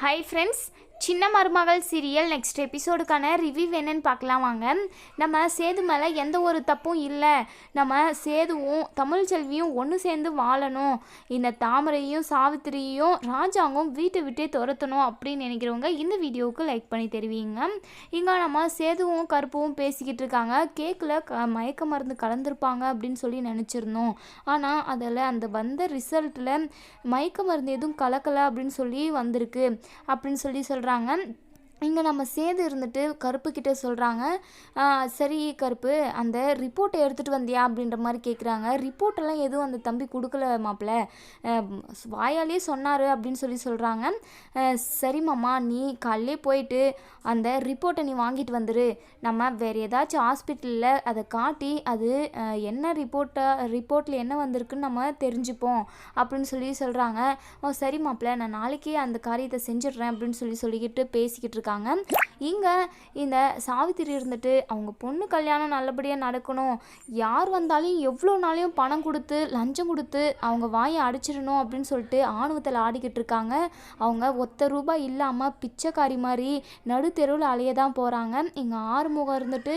Hi friends சின்ன மருமகள் serial next எபிசோடுக்கான review என்னன்னு பார்க்கலாம் வாங்க. நம்ம சேது மேலே எந்த ஒரு தப்பும் இல்லை. நம்ம சேதுவும் தமிழ் செல்வியும் ஒன்று சேர்ந்து வாழணும். இந்த தாமரையும் சாவித்திரியையும் ராஜாங்கும் வீட்டை விட்டே துரத்தணும் அப்படின்னு நினைக்கிறவங்க இந்த வீடியோவுக்கு லைக் பண்ணி தெரிவிங்க. இங்கே நம்ம சேதுவும் கருப்பும் பேசிக்கிட்டு இருக்காங்க. கேக்கில் க மயக்க மருந்து கலந்துருப்பாங்க அப்படின்னு சொல்லி நினச்சிருந்தோம். ஆனால் அதில் அந்த வந்த ரிசல்ட்டில் மயக்க மருந்து எதுவும் கலக்கலை அப்படின்னு சொல்லி வந்திருக்கு. அப்படின்னு சொல்லி சொல்கிறாங்க keterangan இங்கே நம்ம சேது இருந்துட்டு கருப்பு கிட்ட சொல்கிறாங்க சரி கருப்பு அந்த ரிப்போர்ட்டை எடுத்துகிட்டு வந்தியா? அப்படின்ற மாதிரி கேட்குறாங்க ரிப்போர்ட்டெல்லாம் எதுவும் அந்த தம்பி கொடுக்கல மாப்பிள்ள வாயாலே சொன்னார் அப்படின்னு சொல்லி சொல்கிறாங்க சரி மாமா நீ காலையிலே போயிட்டு அந்த ரிப்போர்ட்டை நீ வாங்கிட்டு வந்துரு. நம்ம வேறு ஏதாச்சும் ஹாஸ்பிட்டலில் அதை காட்டி அது என்ன ரிப்போர்ட்டை ரிப்போர்ட்டில் என்ன வந்திருக்குன்னு நம்ம தெரிஞ்சுப்போம் அப்படின்னு சொல்லி சொல்கிறாங்க ஓ சரி மாப்பிள்ள நான் நாளைக்கே அந்த காரியத்தை செஞ்சிடுறேன் அப்படின்னு சொல்லி சொல்லிக்கிட்டு பேசிக்கிட்டு இருக்காங்க. இங்கே இந்த சாவித்திரி இருந்துட்டு அவங்க பொண்ணு கல்யாணம் நல்லபடியாக நடக்கணும். யார் வந்தாலும் எவ்வளோ நாளையும் பணம் கொடுத்து லஞ்சம் கொடுத்து அவங்க வாயை அடிச்சிடணும் அப்படின்னு சொல்லிட்டு ஆணவத்தில் ஆடிக்கிட்டு இருக்காங்க. அவங்க ஒத்த ரூபாய் இல்லாமல் பிச்சைக்காரி மாதிரி நடுத்தெருவில் அலைய தான் போகிறாங்க இங்கே ஆறுமுகம் இருந்துட்டு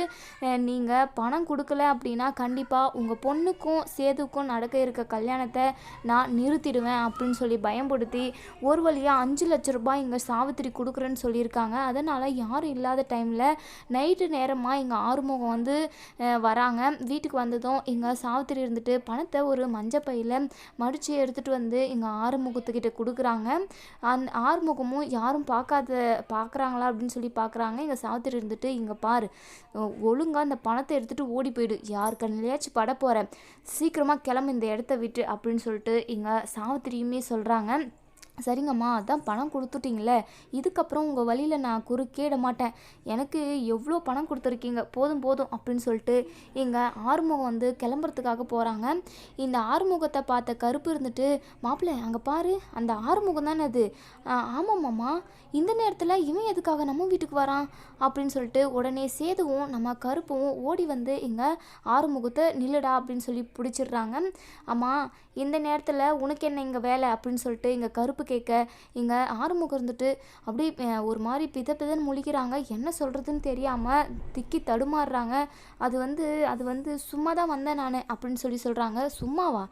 நீங்கள் பணம் கொடுக்கல அப்படின்னா கண்டிப்பாக உங்கள் பொண்ணுக்கும் சேதுக்கும் நடக்க இருக்க கல்யாணத்தை நான் நிறுத்திடுவேன் அப்படின்னு சொல்லி பயன்படுத்தி ஒரு வழியாக அஞ்சு லட்ச ரூபாய் இங்கே சாவித்திரி கொடுக்குறேன்னு சொல்லியிருக்காங்க. அதனால் யாரும் இல்லாத டைமில் நைட்டு நேரமாக எங்கள் ஆறுமுகம் வந்து வராங்க. வீட்டுக்கு வந்ததும் இங்கே சாவித்திரி இருந்துட்டு பணத்தை ஒரு மஞ்சப்பையில் மடித்து எடுத்துகிட்டு வந்து இங்கே ஆறுமுகத்துக்கிட்ட கொடுக்குறாங்க. அந்த ஆறுமுகமும் யாரும் பார்க்காத பார்க்குறாங்களா அப்படின்னு சொல்லி பார்க்குறாங்க எங்கள் சாவித்திரி இருந்துட்டு இங்கே பாரு ஒழுங்காக அந்த பணத்தை எடுத்துகிட்டு ஓடி போயிடு. யார் கண்ணிலையாச்சும் பட போகிறேன் சீக்கிரமாக கிளம்பு இந்த இடத்த விட்டு அப்படின்னு சொல்லிட்டு எங்கள் சாவித்திரியுமே சொல்கிறாங்க சரிங்கம்மா அதான் பணம் கொடுத்துட்டிங்களே. இதுக்கப்புறம் உங்கள் வழியில் நான் குறுக்கேட மாட்டேன். எனக்கு எவ்வளோ பணம் கொடுத்துருக்கீங்க? போதும் போதும் அப்படின்னு சொல்லிட்டு எங்கள் ஆறுமுகம் வந்து கிளம்புறதுக்காக போகிறாங்க இந்த ஆறுமுகத்தை பார்த்த கருப்பு இருந்துட்டு மாப்பிள்ளை அங்கே பாரு அந்த ஆறுமுகம் தானே அது? ஆமாம்மாம்மா இந்த நேரத்தில் இவன் எதுக்காக நம்ம வீட்டுக்கு வரான்? அப்படின்னு சொல்லிட்டு உடனே சேதுவும் நம்ம கருப்பும் ஓடி வந்து எங்கள் ஆறுமுகத்தை நில்லுடா அப்படின்னு சொல்லி பிடிச்சிடுறாங்க. அம்மா இந்த நேரத்தில் உனக்கு என்ன இங்கே வேலை? அப்படின்னு சொல்லிட்டு எங்கள் கருப்பு கேட்க இங்கே ஆறுமுகம் இருந்துட்டு அப்படியே ஒரு மாதிரி பித பிதன்னு முழிக்கிறாங்க. என்ன சொல்கிறதுன்னு தெரியாமல் திக்கி தடுமாறுறாங்க. அது வந்து அது வந்து சும்மா தான் வந்தேன் நான் அப்படின்னு சொல்லி சொல்கிறாங்க சும்மாவா?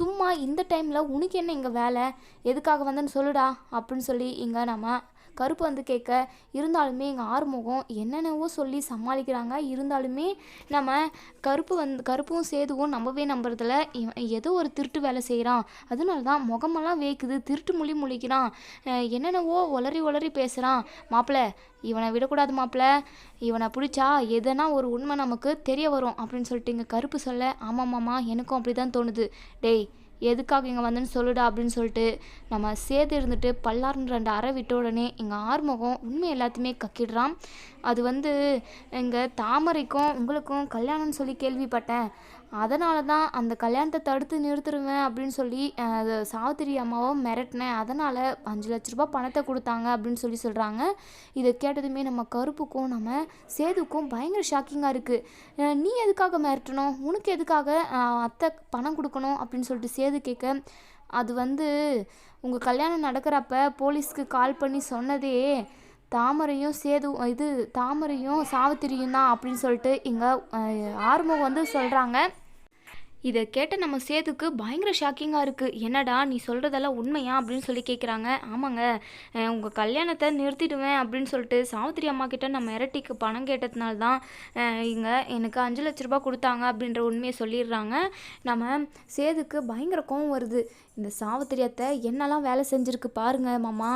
சும்மா இந்த டைமில் உனக்கு என்ன இங்கே வேலை? எதுக்காக வந்தேன்னு சொல்லுடா அப்படின்னு சொல்லி இங்கே நம்ம கருப்பு வந்து கேட்க இருந்தாலுமே எங்கள் ஆறுமுகம் என்னென்னவோ சொல்லி சமாளிக்கிறாங்க. இருந்தாலுமே நம்ம கருப்பு வந்து கருப்பும் சேதுவும் நம்பவே நம்புறதில்ல. இவன் ஏதோ ஒரு திருட்டு வேலை செய்கிறான் அதனால தான் முகமெல்லாம் வேக்குது. திருட்டு மொழி முழிக்கிறான். என்னென்னவோ ஒளரி ஒளரி பேசுகிறான் மாப்பிள்ளை இவனை விடக்கூடாது மாப்பிள்ள இவனை பிடிச்சா எதனா ஒரு உண்மை நமக்கு தெரிய வரும். அப்படின்னு சொல்லிட்டு இங்கே கருப்பு சொல்ல ஆமாம் மாமா எனக்கும் அப்படி தான் தோணுது. டேய் எதுக்காக இங்கே வந்தேன்னு சொல்லுடா அப்படின்னு சொல்லிட்டு நம்ம சேர்த்து இருந்துட்டு பல்லாருன்னு ரெண்டு அறை விட்ட உடனே எங்கள் ஆறுமுகம் உண்மை எல்லாத்தையுமே கக்கிடுறான். அது வந்து எங்கள் தாமரைக்கும் உங்களுக்கும் கல்யாணம்னு சொல்லி கேள்விப்பட்டேன். அதனால தான் அந்த கல்யாணத்தை தடுத்து நிறுத்திடுவேன் அப்படின்னு சொல்லி சாவித்திரி அம்மாவும் மிரட்டினேன். அதனால் அஞ்சு லட்ச ரூபாய் பணத்தை கொடுத்தாங்க அப்படின்னு சொல்லி சொல்கிறாங்க இதை கேட்டதுமே நம்ம கருப்புக்கும் நம்ம சேதுக்கும் பயங்கர ஷாக்கிங்காக இருக்குது நீ எதுக்காக மிரட்டணும்? உனக்கு எதுக்காக அத்தை பணம் கொடுக்கணும்? அப்படின்னு சொல்லிட்டு சேது கேட்க அது வந்து உங்கள் கல்யாணம் நடக்கிறப்ப போலீஸ்க்கு கால் பண்ணி சொன்னதே தாமரையும் சேது இது தாமரையும் சாவித்திரியும் தான் அப்படின்னு சொல்லிட்டு இங்கே ஆறுமுகம் வந்து சொல்கிறாங்க இதை கேட்ட நம்ம சேதுக்கு பயங்கர ஷாக்கிங்காக இருக்குது என்னடா நீ சொல்கிறதெல்லாம் உண்மையா அப்படின்னு சொல்லி கேட்குறாங்க ஆமாங்க. உங்கள் கல்யாணத்தை நிறுத்திடுவேன் அப்படின்னு சொல்லிட்டு சாவித்திரி அம்மா கிட்ட நான் மிரட்டிக்கு பணம் கேட்டதுனால தான் இங்கே எனக்கு அஞ்சு லட்ச ரூபா கொடுத்தாங்க அப்படின்ற உண்மையை சொல்லிடுறாங்க. நம்ம சேதுக்கு பயங்கர கோவம் வருது. இந்த சாவித்திரி அத்தை என்னெல்லாம் வேலை செஞ்சுருக்கு பாருங்க மாமா.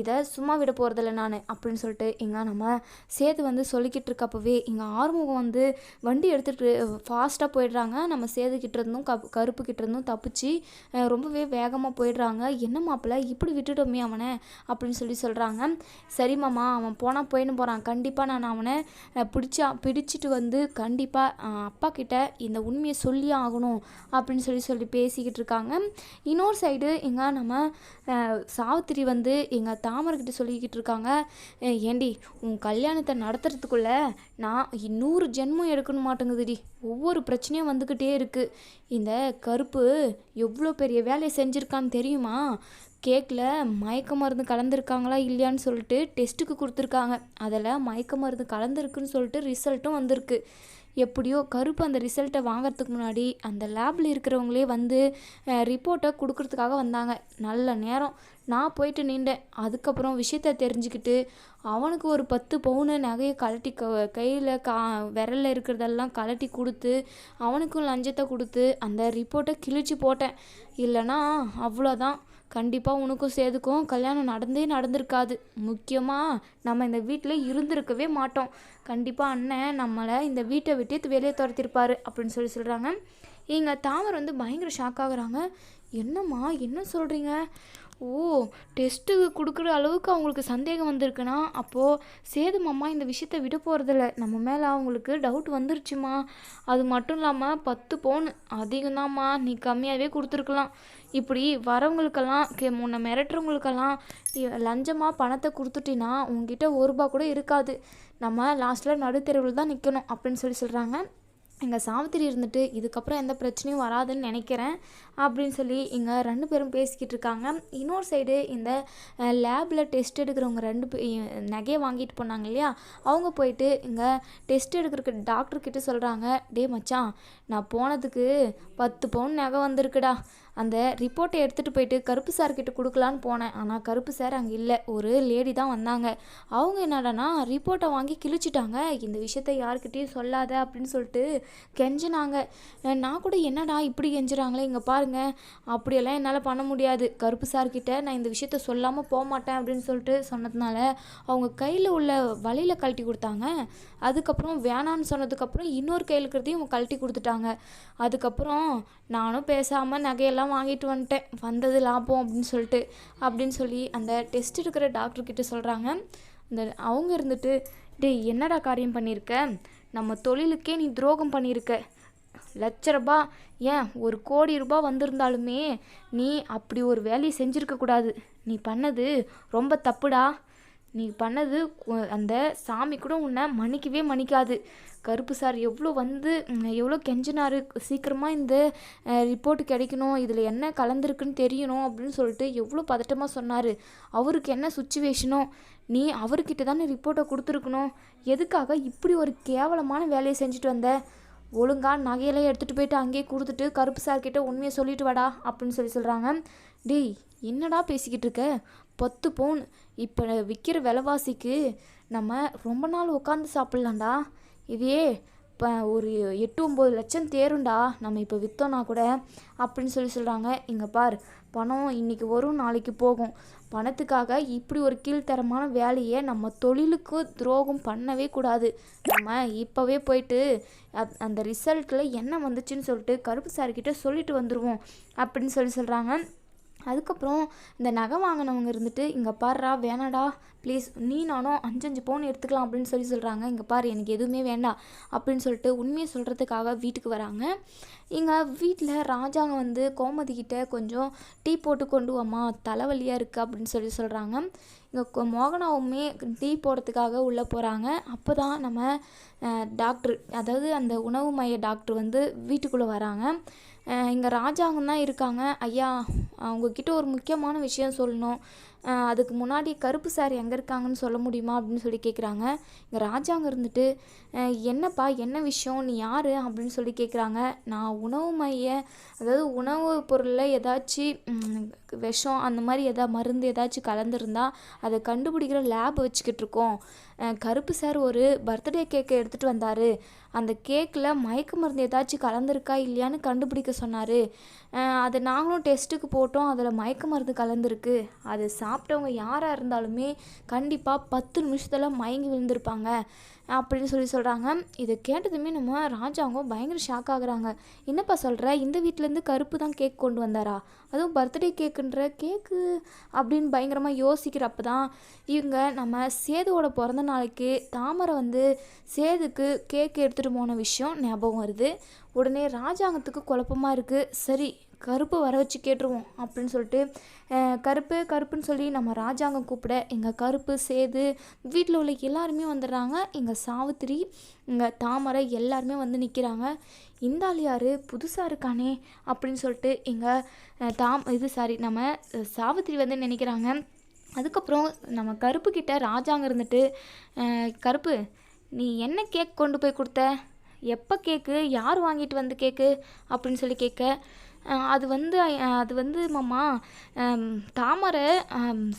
இதை சும்மா விட போகிறதில்ல நான் அப்படின்னு சொல்லிட்டு இங்கே நம்ம சேது வந்து சொல்லிக்கிட்டு இருக்கப்பவே இங்கே ஆறுமுகம் வந்து வண்டி எடுத்துகிட்டு ஃபாஸ்ட்டாக போயிடுறாங்க. நம்ம சேது கிட்ட இருந்தும் கப் கருப்பு கிட்ட இருந்தும் தப்பிச்சு ரொம்பவே வேகமாக போயிடுறாங்க. என்ன மாப்பிள்ள இப்படி விட்டுட்டோமே அவனை அப்படின்னு சொல்லி சொல்கிறாங்க சரி மாமா அவன் போனால் போயின்னு போகிறான் கண்டிப்பாக நான் அவனை பிடிச்சா பிடிச்சிட்டு வந்து கண்டிப்பாக அப்பா கிட்ட இந்த உண்மையை சொல்லி ஆகணும் அப்படின்னு சொல்லி சொல்லி பேசிக்கிட்டு இருக்காங்க. இன்னொரு சைடு எங்கள் நம்ம சாவித்திரி வந்து எங்கள் தாமரைக்கிட்ட சொல்லிக்கிட்டு இருக்காங்க. ஏண்டி உன் கல்யாணத்தை நடத்துறதுக்குள்ள நான் நூறு ஜென்மம் எடுக்கணும் மாட்டேங்குதுடி. ஒவ்வொரு பிரச்சனையும் வந்துக்கிட்டே இருக்குது இந்த கருப்பு எவ்வளோ பெரிய வேலையை செஞ்சுருக்கான்னு தெரியுமா? கேக்கில் மயக்க மருந்து கலந்துருக்காங்களா இல்லையான்னு சொல்லிட்டு டெஸ்ட்டுக்கு கொடுத்துருக்காங்க. அதில் மயக்க மருந்து கலந்துருக்குன்னு சொல்லிட்டு ரிசல்ட்டும் வந்திருக்கு. எப்படியோ கருப்பு அந்த ரிசல்ட்டை வாங்குறதுக்கு முன்னாடி அந்த லேபில் இருக்கிறவங்களே வந்து ரிப்போர்ட்டை கொடுக்கறதுக்காக வந்தாங்க. நல்ல நேரம். நான் போயிட்டு நின்றேன். அதுக்கப்புறம் விஷயத்த தெரிஞ்சுக்கிட்டு அவனுக்கு ஒரு பத்து பவுனு நகையை கழட்டி க கையில் கா விரலில் இருக்கிறதெல்லாம் கழட்டி கொடுத்து அவனுக்கும் லஞ்சத்தை கொடுத்து அந்த ரிப்போர்ட்டை கிழிச்சு போட்டேன். இல்லைன்னா அவ்வளோதான் கண்டிப்பாக உனக்கும் சேதுக்கும் கல்யாணம் நடந்தே நடந்திருக்காது. முக்கியமாக நம்ம இந்த வீட்டில் இருந்திருக்கவே மாட்டோம். கண்டிப்பாக அண்ணன் நம்மளை இந்த வீட்டை விட்டு வெளியே துரத்திருப்பாரு அப்படின்னு சொல்லி சொல்கிறாங்க இங்கே தாமர் வந்து பயங்கர ஷாக் ஆகுறாங்க. என்னம்மா என்ன சொல்கிறீங்க ஓ டெஸ்ட்டுக்கு கொடுக்குற அளவுக்கு அவங்களுக்கு சந்தேகம் வந்திருக்குன்னா அப்போது சேது மாமா இந்த விஷயத்த விட போகிறதில்ல நம்ம மேலே அவங்களுக்கு டவுட் வந்துருச்சுமா அது மட்டும் இல்லாமல் பத்து பவுன் அதிகம்தாம்மா. நீ கம்மியாகவே கொடுத்துருக்கலாம். இப்படி வரவங்களுக்கெல்லாம் கே முன்ன மிரட்டுறவங்களுக்கெல்லாம் லஞ்சமாக பணத்தை கொடுத்துட்டினா உங்ககிட்ட ஒரு ரூபா கூட இருக்காது. நம்ம லாஸ்ட்டில் நடுத்தெருவில் தான் நிற்கணும் அப்படின்னு சொல்லி சொல்கிறாங்க எங்கள் சாவித்திரி இருந்துட்டு இதுக்கப்புறம் எந்த பிரச்சனையும் வராதுன்னு நினைக்கிறேன் அப்படின்னு சொல்லி இங்கே ரெண்டு பேரும் பேசிக்கிட்டு இருக்காங்க. இன்னொரு சைடு இந்த லேபில் டெஸ்ட் எடுக்கிறவங்க ரெண்டு பே நகையை வாங்கிட்டு போனாங்க இல்லையா? அவங்க போயிட்டு இங்கே டெஸ்ட் எடுக்கிறக்கு டாக்டர்கிட்ட சொல்கிறாங்க டே மச்சான் நான் போனதுக்கு பத்து பவுன் நகை வந்திருக்குடா. அந்த ரிப்போர்ட்டை எடுத்துகிட்டு போயிட்டு கருப்பு சார் கிட்ட கொடுக்கலான்னு போனேன். ஆனால் கருப்பு சார் அங்கே இல்லை. ஒரு லேடி தான் வந்தாங்க. அவங்க என்னடானா ரிப்போர்ட்டை வாங்கி கிழிச்சிட்டாங்க. இந்த விஷயத்த யாருக்கிட்டேயும் சொல்லாத அப்படின்னு சொல்லிட்டு கெஞ்சினாங்க. நான் கூட என்னடா இப்படி கெஞ்சுறாங்களே இங்கே பாருங்க. அப்படியெல்லாம் என்னால் பண்ண முடியாது. கருப்பு சார் கிட்ட நான் இந்த விஷயத்த சொல்லாமல் போக மாட்டேன் அப்படின்னு சொல்லிட்டு சொன்னதுனால அவங்க கையில் உள்ள வலையில் கழட்டி கொடுத்தாங்க. அதுக்கப்புறம் வேணான்னு சொன்னதுக்கப்புறம் இன்னொரு கையில் இருக்கிறதையும் கழட்டி கொடுத்துட்டாங்க. அதுக்கப்புறம் நானும் பேசாமல் நகையெல்லாம் வாங்கிட்டு வந்துட்டேன். வந்தது லாபம் அப்படின்னு சொல்லிட்டு அப்படின்னு சொல்லி அந்த டெஸ்ட் எடுக்கிற டாக்டர்கிட்ட சொல்கிறாங்க இந்த அவங்க இருந்துட்டு டேய் என்னடா காரியம் பண்ணியிருக்க நம்ம தொழிலுக்கே நீ துரோகம் பண்ணியிருக்க லட்ச ரூபா ஏன் ஒரு கோடி ரூபா வந்திருந்தாலுமே நீ அப்படி ஒரு வேலையை செஞ்சுருக்கக்கூடாது நீ பண்ணது ரொம்ப தப்புடா. நீ பண்ணது அந்த சாமி கூட உன்னை மன்னிக்கவே மன்னிக்காது. கருப்பு சார் எவ்வளோ வந்து எவ்வளோ கெஞ்சினார். சீக்கிரமாக இந்த ரிப்போர்ட் கிடைக்கணும். இதில் என்ன கலந்துருக்குன்னு தெரியணும் அப்படின்னு சொல்லிட்டு எவ்வளோ பதட்டமாக சொன்னார். அவருக்கு என்ன சுச்சுவேஷனோ நீ அவர்கிட்ட தானே ரிப்போர்ட்டை கொடுத்துருக்கணும். எதுக்காக இப்படி ஒரு கேவலமான வேலையை செஞ்சுட்டு வந்த? ஒழுங்கா நகையெல்லாம் எடுத்துகிட்டு போயிட்டு அங்கேயே கொடுத்துட்டு கருப்பு சார் கிட்ட உண்மையை சொல்லிட்டு வாடா அப்படின்னு சொல்லி சொல்கிறாங்க டேய் என்னடா பேசிக்கிட்டு இருக்க? பத்து பவுன். இப்போ விற்கிற விலைவாசிக்கு நம்ம ரொம்ப நாள் உட்காந்து சாப்பிட்லாம்டா. இதே இப்போ ஒரு எட்டு ஒம்பது லட்சம் தேரும்டா நம்ம இப்போ விற்றோன்னா கூட அப்படின்னு சொல்லி சொல்கிறாங்க இங்கே பார் பணம் இன்றைக்கி வரும் நாளைக்கு போகும். பணத்துக்காக இப்படி ஒரு கீழ்த்தரமான வேலையை நம்ம தொழிலுக்கு துரோகம் பண்ணவே கூடாது. நம்ம இப்போவே போயிட்டு அந்த ரிசல்ட்டில் என்ன வந்துச்சுன்னு சொல்லிட்டு கருப்பு சார்கிட்ட சொல்லிட்டு வந்துடுவோம் அப்படின்னு சொல்லி சொல்கிறாங்க அதுக்கப்புறம் இந்த நகை வாங்கினவங்க இருந்துட்டு இங்கே பாருடா வேணாடா ப்ளீஸ் நீ நானும் அஞ்சஞ்சு பவுன் எடுத்துக்கலாம் அப்படின்னு சொல்லி சொல்கிறாங்க இங்கே பாரு எனக்கு எதுவுமே வேண்டாம் அப்படின்னு சொல்லிட்டு உண்மையை சொல்கிறதுக்காக வீட்டுக்கு வராங்க. இங்கே வீட்டில் ராஜாங்க வந்து கோமதி கிட்ட கொஞ்சம் டீ போட்டு கொண்டு வாம்மா தலைவலியாக இருக்குது அப்படின்னு சொல்லி சொல்கிறாங்க இங்கே மோகனாவுமே டீ போடுறதுக்காக உள்ளே போகிறாங்க அப்போ தான் நம்ம டாக்டர் அதாவது அந்த உணவு மைய டாக்டர் வந்து வீட்டுக்குள்ளே வராங்க. இங்கே ராஜாங்கம் தான் இருக்காங்க. ஐயா அவங்கக்கிட்ட ஒரு முக்கியமான விஷயம் சொல்லணும். அதுக்கு முன்னாடி கருப்பு சார் எங்கே இருக்காங்கன்னு சொல்ல முடியுமா அப்படின்னு சொல்லி கேட்குறாங்க இங்கே ராஜாங்க இருந்துட்டு என்னப்பா என்ன விஷயம்? நீ யார்? அப்படின்னு சொல்லி கேட்குறாங்க நான் உணவு மைய அதாவது உணவு பொருளில் ஏதாச்சும் விஷம் அந்த மாதிரி எதா மருந்து ஏதாச்சும் கலந்துருந்தா அதை கண்டுபிடிக்கிற லேப் வச்சுக்கிட்டு இருக்கோம். கருப்பு சார் ஒரு பர்த்டே கேக்கை எடுத்துகிட்டு வந்தார். அந்த கேக்கில் மயக்க மருந்து ஏதாச்சும் கலந்துருக்கா இல்லையான்னு கண்டுபிடிக்க சொன்னார். அதை நாங்களும் டெஸ்ட்டுக்கு போட்டோம். அதில் மயக்க மருந்து கலந்துருக்கு. அது சாப்பிட்டவங்க யாராக இருந்தாலுமே கண்டிப்பாக பத்து நிமிஷத்தில் மயங்கி விழுந்திருப்பாங்க. அப்படின்னு சொல்லி சொல்கிறாங்க இதை கேட்டதுமே நம்ம ராஜாங்கம் பயங்கர ஷாக் ஆகுறாங்க. என்னப்பா சொல்கிற இந்த வீட்டிலேருந்து கருப்பு தான் கேக் கொண்டு வந்தாரா? அதுவும் பர்த்டே கேக்குன்ற கேக்கு அப்படின்னு பயங்கரமாக யோசிக்கிறப்ப தான் இவங்க நம்ம சேதுவோட பிறந்த நாளைக்கு தாமரை வந்து சேதுக்கு கேக் எடுத்துகிட்டு போன விஷயம் ஞாபகம் வருது. உடனே ராஜாங்கத்துக்கு குழப்பமாக இருக்குது சரி கருப்பு வர வச்சு கேட்டுருவோம் அப்படின்னு சொல்லிட்டு கருப்பு கருப்புன்னு சொல்லி நம்ம ராஜாங்கம் கூப்பிட எங்கள் கருப்பு சேது வீட்டில் உள்ள எல்லாருமே வந்துடுறாங்க. எங்கள் சாவித்திரி இங்கே தாமரை எல்லாருமே வந்து நிற்கிறாங்க இந்த ஆள் யார்? புதுசாக இருக்கானே அப்படின்னு சொல்லிட்டு எங்கள் தாம் இது சாரி நம்ம சாவித்திரி வந்து நினைக்கிறாங்க. அதுக்கப்புறம் நம்ம கருப்பு கிட்ட ராஜாங்க இருந்துட்டு கருப்பு நீ என்ன கேக் கொண்டு போய் கொடுத்த? எப்போ கேக்கு? யார் வாங்கிட்டு வந்து கேக்கு? அப்படின்னு சொல்லி கேட்க அது வந்து அது வந்து மாமா தாமரை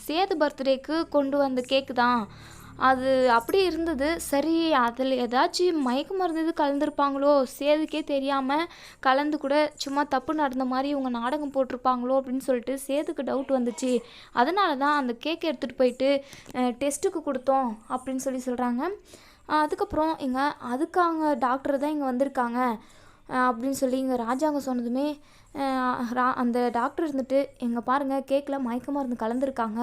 சேது பர்த்டேக்கு கொண்டு வந்த கேக்கு தான். அது அப்படி இருந்தது. சரி அதில் ஏதாச்சும் மயக்க மருந்து இது கலந்துருப்பாங்களோ சேதுக்கே தெரியாமல் கலந்து கூட சும்மா தப்பு நடந்த மாதிரி இவங்க நாடகம் போட்டிருப்பாங்களோ அப்படின்னு சொல்லிட்டு சேதுக்கு டவுட் வந்துச்சு. அதனால தான் அந்த கேக் எடுத்துகிட்டு போயிட்டு டெஸ்ட்டுக்கு கொடுத்தோம் அப்படின்னு சொல்லி சொல்கிறாங்க அதுக்கப்புறம் இங்கே அதுக்காக டாக்டர் தான் இங்கே வந்திருக்காங்க. அப்படின்னு சொல்லி இங்கே ராஜாங்க சொன்னதுமே ரா அந்த டாக்டர் இருந்துட்டு எங்கே பாருங்கள் கேக்கில் மயக்க மருந்து கலந்துருக்காங்க.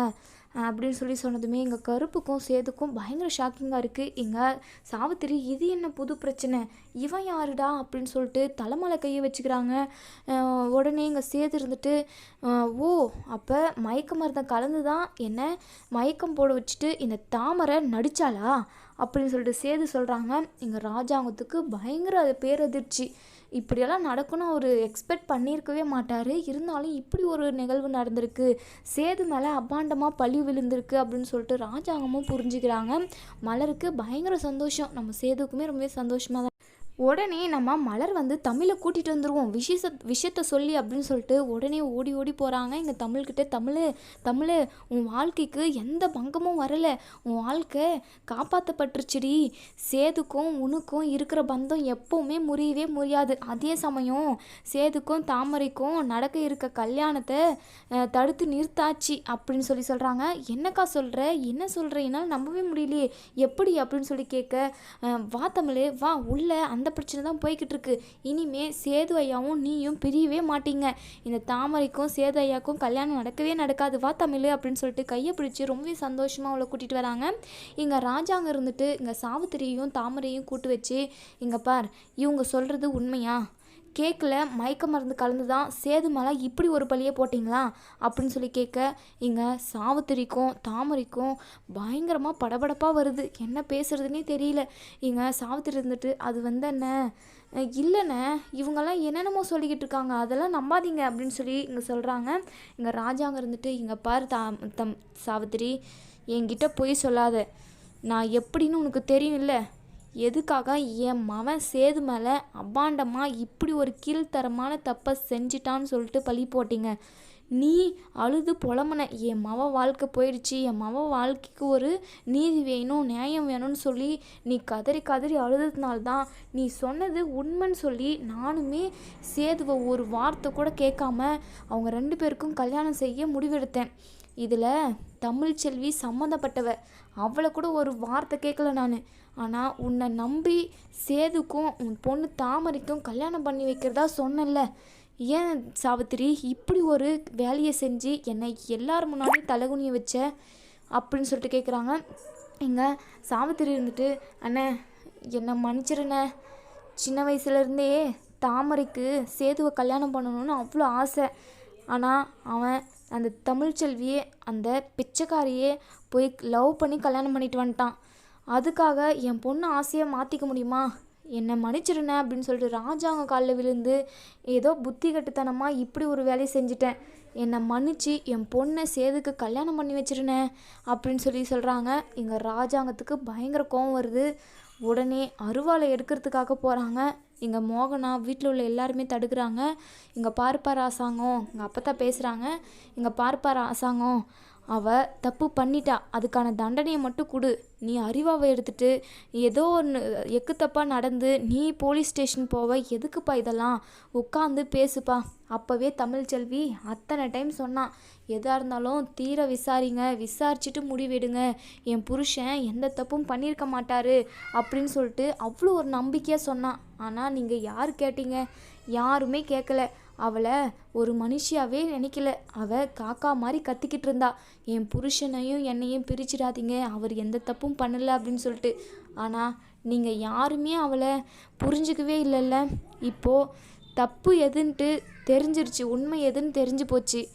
அப்படின்னு சொல்லி சொன்னதுமே எங்கள் கருப்புக்கும் சேதுக்கும் பயங்கர ஷாக்கிங்காக இருக்குது எங்கள் சாவித்திரி இது என்ன புது பிரச்சனை? இவன் யாருடா? அப்படின்னு சொல்லிட்டு தலைமலை கையை வச்சுக்கிறாங்க. உடனே எங்கள் சேது இருந்துட்டு ஓ அப்போ மயக்க மருந்தை கலந்து தான் என்ன மயக்கம் போட வச்சுட்டு இந்த தாமரை நடிச்சாளா? அப்படின்னு சொல்லிட்டு சேது சொல்கிறாங்க எங்கள் ராஜாங்கத்துக்கு பயங்கர அது பேரதிர்ச்சி. இப்படியெல்லாம் நடக்கும்னு அவர் எக்ஸ்பெக்ட் பண்ணியிருக்கவே மாட்டார். இருந்தாலும் இப்படி ஒரு நிகழ்வு நடந்திருக்கு. சேது மேலே அபாண்டமாக பழி விழுந்திருக்கு அப்படின்னு சொல்லிட்டு ராஜாங்கமும் புரிஞ்சுக்கிறாங்க. மலருக்கு பயங்கர சந்தோஷம். நம்ம சேதுக்குமே ரொம்பவே சந்தோஷமாக தான் உடனே நம்ம மலர் வந்து தமிழை கூட்டிகிட்டு வந்துடுவோம் விஷயத்த விஷயத்த சொல்லி அப்படின்னு சொல்லிட்டு உடனே ஓடி ஓடி போகிறாங்க எங்கள் தமிழ்கிட்ட தமிழ் தமிழ் உன் வாழ்க்கைக்கு எந்த பங்கமும் வரலை. உன் வாழ்க்கை காப்பாற்றப்பட்டுருச்சுடி சேதுக்கும் உனக்கும் இருக்கிற பந்தம் எப்போவுமே முறியவே முறியாது. அதே சமயம் சேதுக்கும் தாமரைக்கும் நடக்க இருக்க கல்யாணத்தை தடுத்து நிறுத்தாச்சு அப்படின்னு சொல்லி சொல்கிறாங்க என்னக்கா சொல்கிற என்ன சொல்கிற நம்பவே முடியலையே. எப்படி அப்படின்னு சொல்லி கேட்க வா தமிழ் வா உள்ள அந்த பிரச்சனை தான் போய்கிட்டு இருக்கு இனிமே சேது ஐயாவும் நீயும் பிரியவே மாட்டீங்க. இந்த தாமரைக்கும் சேது ஐயாக்கும் கல்யாணம் நடக்கவே நடக்காது. வா தமிழ் அப்படின்னு சொல்லிட்டு கையை பிடிச்சி ரொம்பவே சந்தோஷமாக அவளை கூட்டிகிட்டு வராங்க. இங்கே ராஜாங்க இருந்துட்டு இங்கே சாவித்திரியையும் தாமரையும் கூட்டு வச்சு இங்கே பார் இவங்க சொல்கிறது உண்மையா? கேக்கில் மயக்க மருந்து கலந்து தான் சேது மேலே இப்படி ஒரு பழியை போட்டிங்களா? அப்படின்னு சொல்லி கேட்க இங்கே சாவித்திரிக்கும் தாமரைக்கும் பயங்கரமாக படபடப்பாக வருது. என்ன பேசுறதுனே தெரியல. இங்கே சாவித்திரி இருந்துட்டு அது வந்து என்ன இல்லைண்ணே இவங்கெல்லாம் என்னென்னமோ சொல்லிக்கிட்டு இருக்காங்க. அதெல்லாம் நம்பாதீங்க. அப்படின்னு சொல்லி இங்கே சொல்கிறாங்க இங்கே ராஜாங்க இருந்துட்டு இங்கே பாரு தா தம் சாவித்திரி என்கிட்ட பொய் சொல்லாத. நான் எப்படின்னு உனக்கு தெரியும் இல்லை எதுக்காக என் மவன் சேது மேலே அபாண்டமாக இப்படி ஒரு கீழ்த்தரமான தப்பை செஞ்சிட்டான்னு சொல்லிட்டு பழி போட்டீங்க. நீ அழுது புலம்புன என் மவ வாழ்க்கை போயிடுச்சு. என் மவ வாழ்க்கைக்கு ஒரு நீதி வேணும் நியாயம் வேணும்னு சொல்லி நீ கதறி கதறி அழுதுனால்தான் நீ சொன்னது உண்மைன்னு சொல்லி நானுமே சேதுவை ஒரு வார்த்தை கூட கேட்காம அவங்க ரெண்டு பேருக்கும் கல்யாணம் செய்ய முடிவெடுத்தேன். இதில் தமிழ்ச்செல்வி சம்மந்தப்பட்டவ. அவளை கூட ஒரு வார்த்தை கேட்கல நான். ஆனால் உன்னை நம்பி சேதுக்கும் உன் பொண்ணு தாமரைக்கும் கல்யாணம் பண்ணி வைக்கிறதா சொன்னேன்ல. ஏன் சாவித்திரி இப்படி ஒரு வேலையை செஞ்சு என்னை எல்லார் முன்னாடியும் தலைகுனிய வச்ச? அப்படின்னு சொல்லிட்டு கேட்குறாங்க இங்கே சாவித்திரி இருந்துட்டு அண்ணே என்னை மன்னிச்சிருண்ணே. சின்ன வயசுலேருந்தே தாமரைக்கு சேதுவை கல்யாணம் பண்ணணும்னு அவ்வளோ ஆசை. ஆனால் அவன் அந்த தமிழ்ச்செல்வியே அந்த பிச்சைக்காரியே போய் லவ் பண்ணி கல்யாணம் பண்ணிட்டு வந்துட்டான். அதுக்காக என் பொண்ணு ஆசையை மாற்றிக்க முடியுமா? என்னை மன்னிச்சிருண்ணே அப்படின்னு சொல்லிட்டு ராஜாங்க காலில் விழுந்து ஏதோ புத்தி கட்டுத்தனமாக இப்படி ஒரு வேலையை செஞ்சுட்டேன். என்னை மன்னிச்சு என் பொண்ணை சேதுக்கு கல்யாணம் பண்ணி வச்சிருண்ணே அப்படின்னு சொல்லி சொல்கிறாங்க இங்கே ராஜாங்கத்துக்கு பயங்கர கோவம் வருது. உடனே அருவாளை எடுக்கிறதுக்காக போகிறாங்க இங்கே மோகனா வீட்டில் உள்ள எல்லாருமே தடுக்கிறாங்க. இங்கே பார்ப்பார் அரசாங்கம் இங்கே அப்போ தான் பேசுகிறாங்க இங்கே பார்ப்பார் அரசாங்கம் அவ தப்பு பண்ணிட்டா. அதுக்கான தண்டனையை மட்டும் கொடு. நீ அறிவாவை எடுத்துட்டு ஏதோ ஒன்று எக்கு தப்பாக நடந்து நீ போலீஸ் ஸ்டேஷன் போவ. எதுக்குப்பா இதெல்லாம்? உட்காந்து பேசுப்பா. அப்போவே தமிழ்ச்செல்வி அத்தனை டைம் சொன்னான் எதாக இருந்தாலும் தீர விசாரிங்க. விசாரிச்சுட்டு முடிவெடுங்க. என் புருஷன் எந்த தப்பும் பண்ணியிருக்க மாட்டார். அப்படின்னு சொல்லிட்டு அவ்வளோ ஒரு நம்பிக்கையாக சொன்னான் ஆனால் நீங்கள் யார் கேட்டீங்க? யாருமே கேட்கல அவளை ஒரு மனுஷியாவே நினைக்கல. அவ காக்கா மாதிரி கத்திக்கிட்டு இருந்தா. என் புருஷனையும் என்னையும் பிரிச்சிடாதீங்க. அவர் எந்த தப்பும் பண்ணல அப்படின்னு சொல்லிட்டு. ஆனால் நீங்கள் யாருமே அவளை புரிஞ்சுக்கவே இல்லைல்ல. இப்போது தப்பு எதுன்ட்டு தெரிஞ்சிருச்சு. உண்மை எதுன்னு தெரிஞ்சு போச்சு.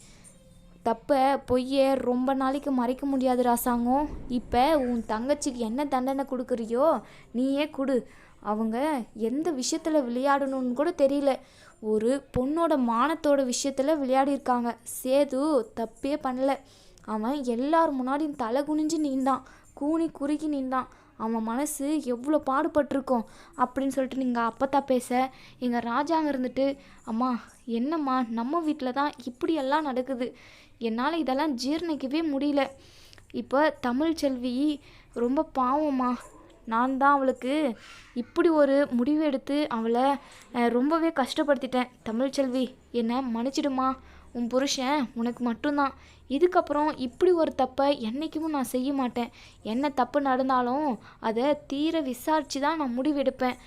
தப்பை பொய்யை ரொம்ப நாளைக்கு மறைக்க முடியாது ராசாங்கம். இப்போ உன் தங்கச்சிக்கு என்ன தண்டனை கொடுக்குறியோ நீயே கொடு. அவங்க எந்த விஷயத்தில் விளையாடணும்னு கூட தெரியல. ஒரு பொண்ணோட மானத்தோட விஷயத்தில் விளையாடியிருக்காங்க சேது தப்பே பண்ணல. அவன் எல்லார் முன்னாடியும் தலை குனிஞ்சு நின்றான். கூனி குறுகி நின்றான். அவன் மனசு எவ்வளோ பாடுபட்டிருக்கும் அப்படின்னு சொல்லிட்டு நீங்கள் அப்பத்தா பேச எங்கள் ராஜாங்க இருந்துட்டு அம்மா என்னம்மா நம்ம வீட்டில் தான் இப்படியெல்லாம் நடக்குது. என்னால் இதெல்லாம் ஜீரணிக்கவே முடியல. இப்போ தமிழ் செல்வி ரொம்ப பாவம்மா. நான் தான் அவளுக்கு இப்படி ஒரு முடிவு எடுத்து அவளை ரொம்பவே கஷ்டப்படுத்திட்டேன். தமிழ்ச்செல்வி என்னை மன்னிச்சிடுமா? உன் புருஷன் உனக்கு மட்டும்தான். இதுக்கப்புறம் இப்படி ஒரு தப்பை என்றைக்கும் நான் செய்ய மாட்டேன். என்ன தப்பு நடந்தாலும் அதை தீர விசாரித்து தான் நான் முடிவெடுப்பேன்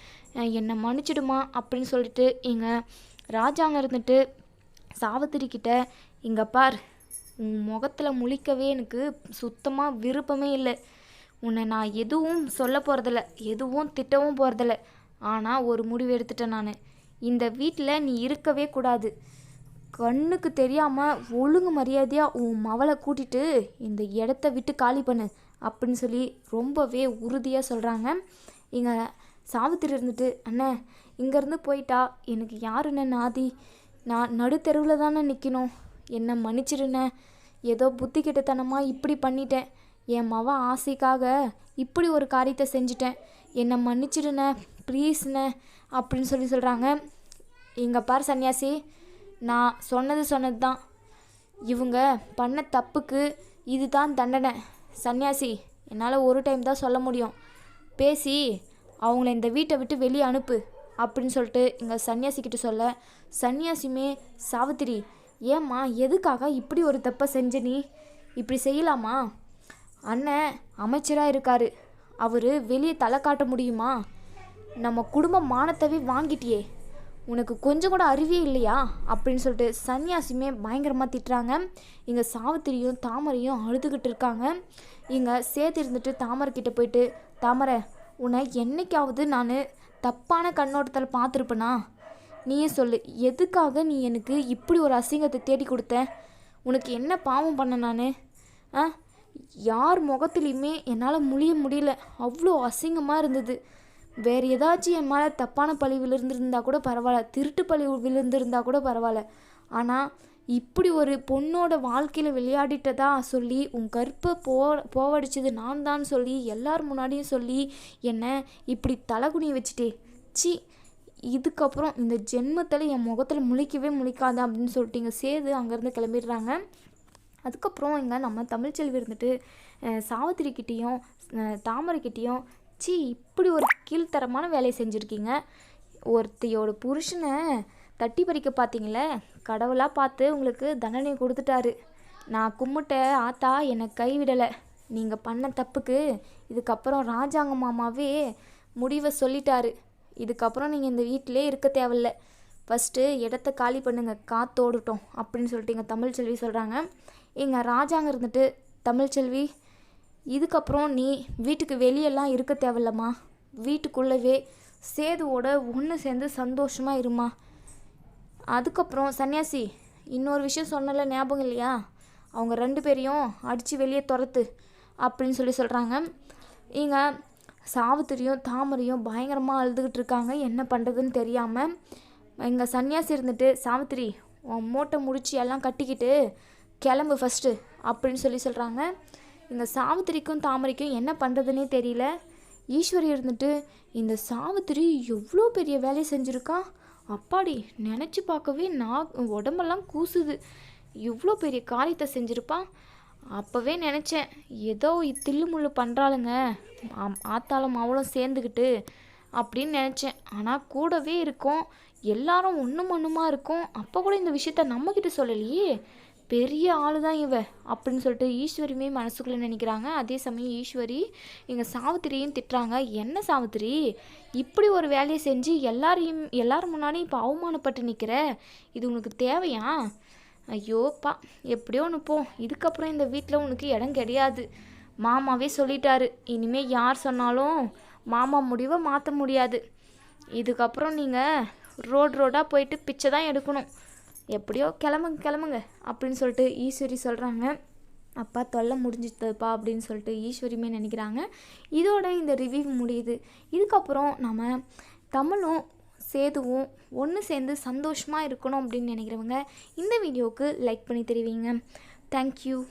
என்னை மன்னிச்சிடுமா அப்படின்னு சொல்லிட்டு எங்கள் ராஜாங்க இருந்துட்டு சாவித்திரிக்கிட்ட இங்கே பார் உன் முகத்தில் முழிக்கவே எனக்கு சுத்தமாக விருப்பமே இல்லை. உன்னை நான் எதுவும் சொல்ல போகிறதில்ல எதுவும் திட்டவும் போகிறதில்ல ஆனால் ஒரு முடிவு எடுத்துட்டேன் நான். இந்த வீட்டில் நீ இருக்கவே கூடாது. கண்ணுக்கு தெரியாமல் ஒழுங்கு மரியாதையாக உன் மவளை கூட்டிட்டு இந்த இடத்த விட்டு காலி பண்ணு அப்படின்னு சொல்லி ரொம்பவே உறுதியாக சொல்கிறாங்க இங்கே சாவித்திரி இருந்துட்டு அண்ணே இங்கேருந்து போயிட்டா எனக்கு யாருண்ணே நாதி? நான் நடுத்தெருவில் தானே நிற்கணும் என்னை மன்னிச்சிருண்ணே ஏதோ புத்தி கிட்டத்தனமாக இப்படி பண்ணிட்டேன். என் மவ ஆசைக்காக இப்படி ஒரு காரியத்தை செஞ்சுட்டேன். என்னை மன்னிச்சிடுண்ணே ப்ளீஸ்ண்ண அப்படின்னு சொல்லி சொல்கிறாங்க இங்கே பார் சன்னியாசி நான் சொன்னது சொன்னது தான் இவங்க பண்ண தப்புக்கு இதுதான் தண்டனை. சன்னியாசி என்னால் ஒரு டைம் தான் சொல்ல முடியும். பேசி அவங்கள இந்த வீட்டை விட்டு வெளியே அனுப்பு அப்படின்னு சொல்லிட்டு இங்கே சன்னியாசிக்கிட்ட சொல்ல சன்னியாசியுமே சாவித்திரி ஏம்மா எதுக்காக இப்படி ஒரு தப்பை செஞ்ச நீ? இப்படி செய்யலாமா? அண்ணன் அமைச்சராக இருக்காரு. அவர் வெளியே தலை காட்ட முடியுமா? நம்ம குடும்ப மானத்தவே வாங்கிட்டியே. உனக்கு கொஞ்சம் கூட அறிவே இல்லையா? அப்படின்னு சொல்லிட்டு சன்னியாசியுமே பயங்கரமாக திட்டுறாங்க. இங்கே சாவித்திரியும் தாமரையும் அழுதுகிட்டு இருக்காங்க. இங்கே சேர்த்து இருந்துட்டு தாமரைக்கிட்ட போயிட்டு தாமரை உன்னை என்னைக்காவது நான் தப்பான கண்ணோட்டத்தில் பார்த்துருப்பேனா? நீயே சொல்லு எதுக்காக நீ எனக்கு இப்படி ஒரு அசிங்கத்தை தேடி கொடுத்த? உனக்கு என்ன பாவம் பண்ண நான்? ஆ யார் முகத்துலையுமே என்னால் முழிய முடியல. அவ்வளோ அசிங்கமாக இருந்தது. வேறு ஏதாச்சும் என் மேலே தப்பான பழி விழுந்திருந்தா கூட பரவாயில்ல. திருட்டு பழி விழுந்திருந்தா கூட பரவாயில்ல. ஆனால் இப்படி ஒரு பொண்ணோட வாழ்க்கையில் விளையாடிட்டதா சொல்லி உன் கற்பை போ போவடிச்சது நான் தான் சொல்லி எல்லார் முன்னாடியும் சொல்லி என்னை இப்படி தலைகுனி வச்சுட்டே. சி இதுக்கப்புறம் இந்த ஜென்மத்தில் என் முகத்தில் முழிக்கவே முழிக்காதா அப்படின்னு சொல்லிட்டு இங்கே சேது அங்கேருந்து கிளம்பிடுறாங்க. அதுக்கப்புறம் இங்கே நம்ம தமிழ்ச்செல்வி இருந்துட்டு சாவித்திரிக்கிட்டேயும் தாமரைக்கிட்டேயும் சி இப்படி ஒரு கீழ்த்தரமான வேலையை செஞ்சுருக்கீங்க. ஒருத்தையோட புருஷனை தட்டி பறிக்க பார்த்தீங்களே கடவுளாக பார்த்து உங்களுக்கு தண்டனை கொடுத்துட்டாரு. நான் கும்பிட்ட ஆத்தா என்னை கைவிடலை. நீங்கள் பண்ண தப்புக்கு இதுக்கப்புறம் ராஜாங்க மாமாவே முடிவை சொல்லிட்டாரு. இதுக்கப்புறம் நீங்கள் இந்த வீட்டிலே இருக்க தேவையில்ல. ஃபஸ்ட்டு இடத்த காலி பண்ணுங்க காத்தோடட்டும் அப்படின்னு சொல்லிட்டு எங்கள் தமிழ்ச்செல்வி சொல்கிறாங்க எங்கள் ராஜாங்க இருந்துட்டு தமிழ்ச்செல்வி இதுக்கப்புறம் நீ வீட்டுக்கு வெளியெல்லாம் இருக்க தேவையில்லம்மா. வீட்டுக்குள்ளவே சேதுவோட ஒன்று சேர்ந்து சந்தோஷமாக இருமா. அதுக்கப்புறம் சன்னியாசி இன்னொரு விஷயம் சொன்னல ஞாபகம் இல்லையா? அவங்க ரெண்டு பேரையும் அடித்து வெளியே துரத்து அப்படின்னு சொல்லி சொல்கிறாங்க இங்கே சாவித்திரியும் தாமரையும் பயங்கரமாக அழுதுகிட்டு இருக்காங்க. என்ன பண்ணுறதுன்னு தெரியாமல் எங்கள் சன்னியாசி இருந்துட்டு சாவித்திரி உன் மூட்டை முடிச்சு எல்லாம் கட்டிக்கிட்டு கிளம்பு ஃபஸ்ட்டு அப்படின்னு சொல்லி சொல்கிறாங்க இந்த சாவித்திரிக்கும் தாமரைக்கும் என்ன பண்ணுறதுனே தெரியல. ஈஸ்வரி இருந்துட்டு இந்த சாவித்திரி எவ்வளோ பெரிய வேலையை செஞ்சுருக்கா? அப்பாடி நினச்சி பார்க்கவே நான் உடம்பெல்லாம் கூசுது. இவ்வளோ பெரிய காரியத்தை செஞ்சுருப்பா? அப்போவே நினச்சேன் ஏதோ தில்லு முள்ளு பண்ணுறாளுங்க ஆத்தாலும் அவளும் சேர்ந்துக்கிட்டு அப்படின்னு நினச்சேன். ஆனால் கூடவே இருக்கும். எல்லாரும் ஒன்றும் ஒன்றுமா இருக்கும். அப்போ கூட இந்த விஷயத்த நம்மக்கிட்ட சொல்லலையே. பெரிய ஆளு தான் இவ அப்படின்னு சொல்லிட்டு ஈஸ்வரியுமே மனசுக்குள்ளே நினைக்கிறாங்க. அதே சமயம் ஈஸ்வரி எங்கள் சாவித்திரியும் திட்டுறாங்க. என்ன சாவித்திரி? இப்படி ஒரு வேலையை செஞ்சு எல்லாரையும் எல்லாரும் முன்னாடியும் இப்போ அவமானப்பட்டு நிற்கிற இது உனக்கு தேவையா? ஐயோப்பா எப்படியோ ஒன்று போ. இதுக்கப்புறம் இந்த வீட்டில் உனக்கு இடம் கிடையாது. மாமாவே சொல்லிட்டாரு. இனிமேல் யார் சொன்னாலும் மாமா முடிவை மாற்ற முடியாது. இதுக்கப்புறம் நீங்கள் ரோடு ரோடாக போயிட்டு பிச்சை தான் எடுக்கணும். எப்படியோ கிளம்புங்க கிளம்புங்க அப்படின்னு சொல்லிட்டு ஈஸ்வரி சொல்கிறாங்க அப்பா தொல்லை முடிஞ்சிட்டதுப்பா அப்படின்னு சொல்லிட்டு ஈஸ்வரியுமே நினைக்கிறாங்க. இதோட இந்த ரிவ்யூ முடியுது. இதுக்கப்புறம் நம்ம தமிழும் சேதுவும் ஒன்று சேர்ந்து சந்தோஷமாக இருக்கணும் அப்படின்னு நினைக்கிறவங்க இந்த வீடியோவுக்கு லைக் பண்ணி தெரிவிங்க. தேங்க்யூ